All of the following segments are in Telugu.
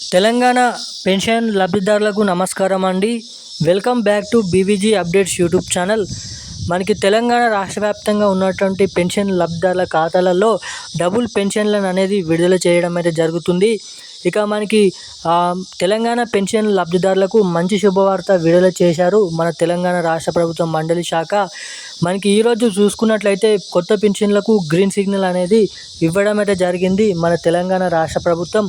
తెలంగాణ పెన్షన్ లబ్ధిదారులకు నమస్కారం అండి. Welcome back to BVG updates YouTube channel. మనకి తెలంగాణ రాష్ట్ర వ్యాప్తంగా ఉన్నటువంటి పెన్షన్ లబ్ధిదారుల ఖాతాలలో డబుల్ పెన్షన్లను అనేది విడుదల చేయడం అయితే జరుగుతుంది. ఇక మనకి తెలంగాణ పెన్షన్ లబ్ధిదారులకు మంచి శుభవార్త విడుదల చేశారు మన తెలంగాణ రాష్ట్ర ప్రభుత్వం మండలి శాఖ. మనకి ఈరోజు చూసుకున్నట్లయితే కొత్త పెన్షన్లకు గ్రీన్ సిగ్నల్ అనేది ఇవ్వడం అయితే జరిగింది మన తెలంగాణ రాష్ట్ర ప్రభుత్వం.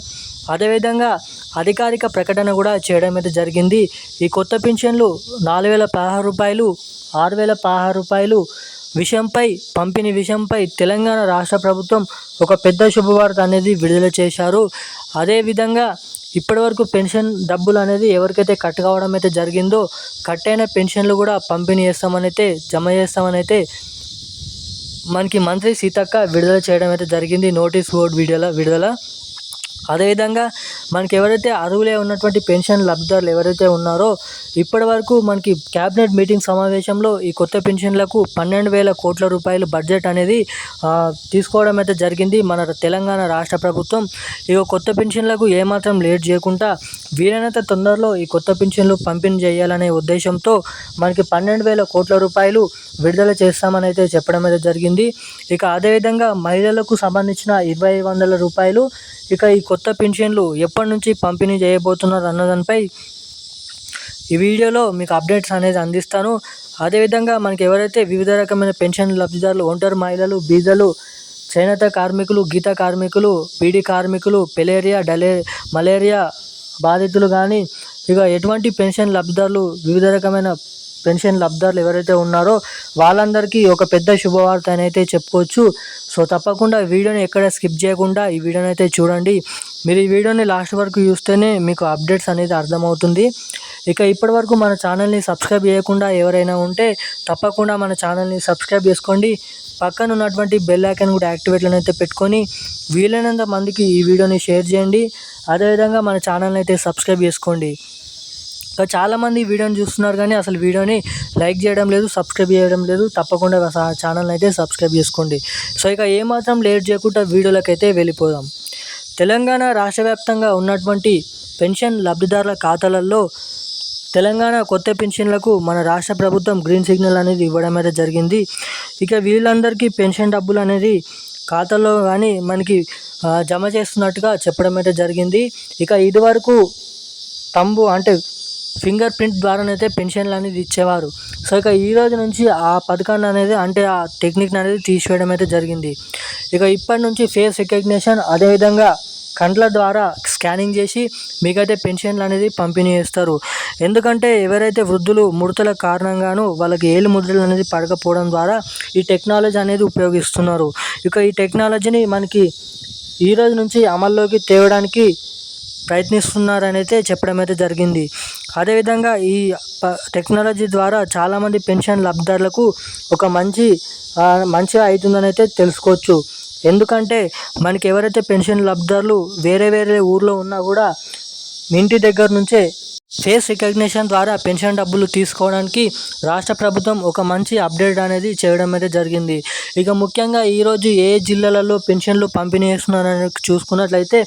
అదేవిధంగా అధికారిక ప్రకటన కూడా చేయడం అయితే జరిగింది. ఈ కొత్త పెన్షన్లు నాలుగు వేల పదహారు రూపాయలు ఆరు వేల పదహారు రూపాయలు. విషయంపై పంపిణీ విషయంపై తెలంగాణ రాష్ట్ర ప్రభుత్వం ఒక పెద్ద శుభవార్త అనేది విడుదల చేశారు. అదేవిధంగా ఇప్పటివరకు పెన్షన్ డబ్బులు అనేది ఎవరికైతే కట్ కావడం అయితే జరిగిందో కట్ అయిన పెన్షన్లు కూడా పంపిణీ చేస్తామని అయితే జమ చేస్తామని అయితే మనకి మంత్రి సీతక్క విడుదల చేయడం అయితే జరిగింది. నోటీస్ బోర్డు విడుదల విడుదల అదేవిధంగా మనకి ఎవరైతే అర్హులే ఉన్నటువంటి పెన్షన్ లబ్ధిదారులు ఎవరైతే ఉన్నారో ఇప్పటి వరకు మనకి క్యాబినెట్ మీటింగ్ సమావేశంలో ఈ కొత్త పెన్షన్లకు పన్నెండు వేల కోట్ల రూపాయలు బడ్జెట్ అనేది తీసుకోవడం అయితే జరిగింది. మన తెలంగాణ రాష్ట్ర ప్రభుత్వం ఈ కొత్త పెన్షన్లకు ఏమాత్రం లేట్ చేయకుండా వీలైనంత తొందరలో ఈ కొత్త పెన్షన్లు పంపిణీ చేయాలనే ఉద్దేశంతో మనకి పన్నెండు వేల కోట్ల రూపాయలు విడుదల చేస్తామని అయితే చెప్పడం అయితే జరిగింది. ఇక అదేవిధంగా మహిళలకు సంబంధించిన ఇరవై వందల రూపాయలు ఇక ఈ కొత్త కొత్త పెన్షన్లు ఎప్పటి నుంచి పంపిణీ చేయబోతున్నారు అన్నదానిపై ఈ వీడియోలో మీకు అప్డేట్స్ అనేది అందిస్తాను. అదేవిధంగా మనకి ఎవరైతే వివిధ రకమైన పెన్షన్ లబ్ధిదారులు ఒంటరి మహిళలు బీదలు చేనేత కార్మికులు గీత కార్మికులు బీడీ కార్మికులు పెలేరియా డలే మలేరియా బాధితులు కానీ ఇక ఎటువంటి పెన్షన్ లబ్ధిదారులు వివిధ రకమైన పెన్షన్ లబ్ధారులు ఎవరైతే ఉన్నారో వాళ్ళందరికీ ఒక పెద్ద శుభవార్త అని అయితే చెప్పుకోవచ్చు. సో తప్పకుండా వీడియోని ఎక్కడ స్కిప్ చేయకుండా ఈ వీడియోని అయితే చూడండి. మీరు ఈ వీడియోని లాస్ట్ వరకు చూస్తేనే మీకు అప్డేట్స్ అనేది అర్థమవుతుంది. ఇక ఇప్పటివరకు మన ఛానల్ని సబ్స్క్రైబ్ చేయకుండా ఎవరైనా ఉంటే తప్పకుండా మన ఛానల్ని సబ్స్క్రైబ్ చేసుకోండి. పక్కన ఉన్నటువంటి బెల్ ఐకాన్ కూడా యాక్టివేట్లను అయితే పెట్టుకొని వీలైనంత మందికి ఈ వీడియోని షేర్ చేయండి. అదేవిధంగా మన ఛానల్ని అయితే సబ్స్క్రైబ్ చేసుకోండి. చాలామంది వీడియోని చూస్తున్నారు కానీ అసలు వీడియోని లైక్ చేయడం లేదు సబ్స్క్రైబ్ చేయడం లేదు. తప్పకుండా ఛానల్ని అయితే సబ్స్క్రైబ్ చేసుకోండి. సో ఇక ఏమాత్రం లేట్ చేయకుండా వీడియోలకైతే వెళ్ళిపోదాం. తెలంగాణ రాష్ట్ర వ్యాప్తంగా ఉన్నటువంటి పెన్షన్ లబ్ధిదారుల ఖాతాలలో తెలంగాణ కొత్త పెన్షన్లకు మన రాష్ట్ర ప్రభుత్వం గ్రీన్ సిగ్నల్ అనేది ఇవ్వడం అయితే జరిగింది. ఇక వీళ్ళందరికీ పెన్షన్ డబ్బులు అనేది ఖాతాలో కానీ మనకి జమ చేస్తున్నట్టుగా చెప్పడం అయితే జరిగింది. ఇక ఇదివరకు తంబు అంటే ఫింగర్ ప్రింట్ ద్వారానైతే పెన్షన్లు అనేది ఇచ్చేవారు. సో ఇక ఈ రోజు నుంచి ఆ పథకాన్ని అనేది అంటే ఆ టెక్నిక్ అనేది తీసివేయడం అయితే జరిగింది. ఇక ఇప్పటి నుంచి ఫేస్ రికగ్నిషన్ అదేవిధంగా కండ్ల ద్వారా స్కానింగ్ చేసి మీకైతే పెన్షన్లు అనేది పంపిణీ చేస్తారు. ఎందుకంటే ఎవరైతే వృద్ధులు ముడతల కారణంగాను వాళ్ళకి ఏలు ముద్రలు అనేది పడకపోవడం ద్వారా ఈ టెక్నాలజీ అనేది ఉపయోగిస్తున్నారు. ఇక ఈ టెక్నాలజీని మనకి ఈ రోజు నుంచి అమల్లోకి తేవడానికి ప్రయత్నిస్తున్నారనైతే చెప్పడం అయితే జరిగింది. అదేవిధంగా ఈ టెక్నాలజీ ద్వారా చాలామంది పెన్షన్ లబ్ధిదారులకు ఒక మంచి మంచిగా అవుతుందని అయితే తెలుసుకోవచ్చు. ఎందుకంటే మనకి ఎవరైతే పెన్షన్ లబ్ధిదారులు వేరే వేరే ఊర్లో ఉన్నా కూడా ఇంటి దగ్గర నుంచే ఫేస్ రికగ్నిషన్ ద్వారా పెన్షన్ డబ్బులు తీసుకోవడానికి రాష్ట్ర ప్రభుత్వం ఒక మంచి అప్డేట్ అనేది చేయడం అయితే జరిగింది. ఇక ముఖ్యంగా ఈరోజు ఏ జిల్లాలలో పెన్షన్లు పంపిణీ చేస్తున్నారని చూసుకున్నట్లయితే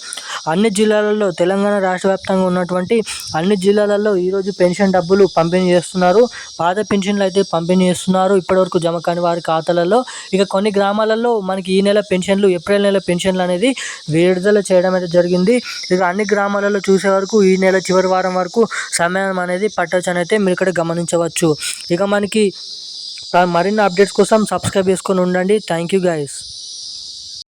అన్ని జిల్లాలలో తెలంగాణ రాష్ట్ర వ్యాప్తంగా ఉన్నటువంటి అన్ని జిల్లాలలో ఈరోజు పెన్షన్ డబ్బులు పంపిణీ చేస్తున్నారు. పాత పెన్షన్లు అయితే పంపిణీ చేస్తున్నారు. ఇప్పటివరకు జమ కాని వారి ఖాతాలలో. ఇక కొన్ని గ్రామాలలో మనకి ఈ నెల పెన్షన్లు ఏప్రిల్ నెల పెన్షన్లు అనేది విడుదల చేయడం అయితే జరిగింది. ఇక అన్ని గ్రామాలలో చూసే వరకు ఈ నెల చివరి వారం వరకు సమయం అనేది పట్టొచ్చు అని అయితే మీరు ఇక్కడ గమనించవచ్చు. ఇక మనకి మరిన్ని అప్డేట్స్ కోసం సబ్స్క్రైబ్ చేసుకొని ఉండండి. Thank you guys